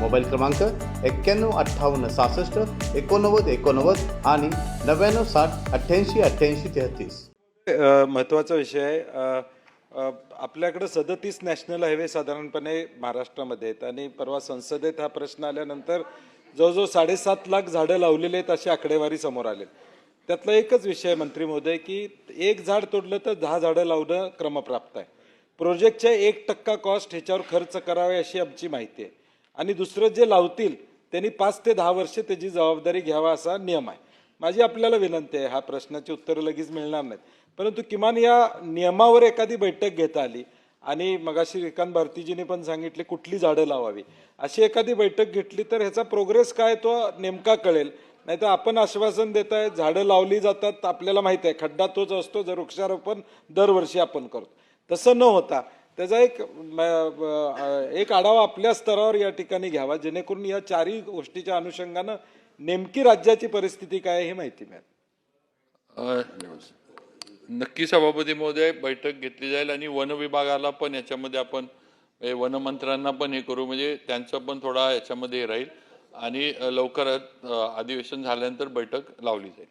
Mobile क्रमांक एक्क्याण्णव अठ्ठावन्न सहासष्ट एकोणनव्वद एकोणनव्वद आणि नव्याण्णव साठ अठ्ठ्याऐंशी अठ्ठ्याऐंशी तेहतीस. महत्त्वाचा विषय आहे. आपल्याकडं सदतीस नॅशनल हायवे साधारणपणे महाराष्ट्रामध्ये आहेत आणि परवा संसदेत हा प्रश्न आल्यानंतर जवळजवळ साडेसात लाख झाडं लावलेली आहेत अशी आकडेवारी समोर आले. त्यातला एकच विषय आहे मंत्री महोदय की एक झाड तोडलं तर दहा झाडं लावणं क्रमप्राप्त आहे. प्रोजेक्टच्या एक टक्का कॉस्ट ह्याच्यावर खर्च करावे अशी आमची माहिती आहे. आणि दुसरं जे लावतील त्यांनी पाच ते दहा वर्ष त्याची जबाबदारी घ्यावा असा नियम आहे. माझी आपल्याला विनंती आहे हा प्रश्नाची उत्तरं लगेच मिळणार नाहीत. परंतु किमान या नियमावर एखादी बैठक घेता आली आणि मगाशी श्रीकांत भारतीजीने पण सांगितले कुठली झाडं लावावी. अशी एखादी बैठक घेतली तर ह्याचा प्रोग्रेस काय तो नेमका कळेल. नाही तर आपण आश्वासन देत आहे झाडं लावली जातात आपल्याला माहीत आहे खड्डा तोच असतो जर वृक्षारोपण दरवर्षी आपण करतो. तसं न होता त्याचा एक एक आढावा आपल्या स्तरावर या ठिकाणी घ्यावा. जेणेकरून या चारही गोष्टीच्या अनुषंगानं नेमकी राज्याची परिस्थिती काय हे माहिती मिळेल. नक्की सभापती महोदय बैठक घेतली जाईल आणि वन विभागाला पण याच्यामध्ये आपण म्हणजे वनमंत्र्यांना पण हे करू म्हणजे त्यांचा पण थोडा याच्यामध्ये हे राहील. आणि लवकरच अधिवेशन झाल्यानंतर बैठक लावली जाईल.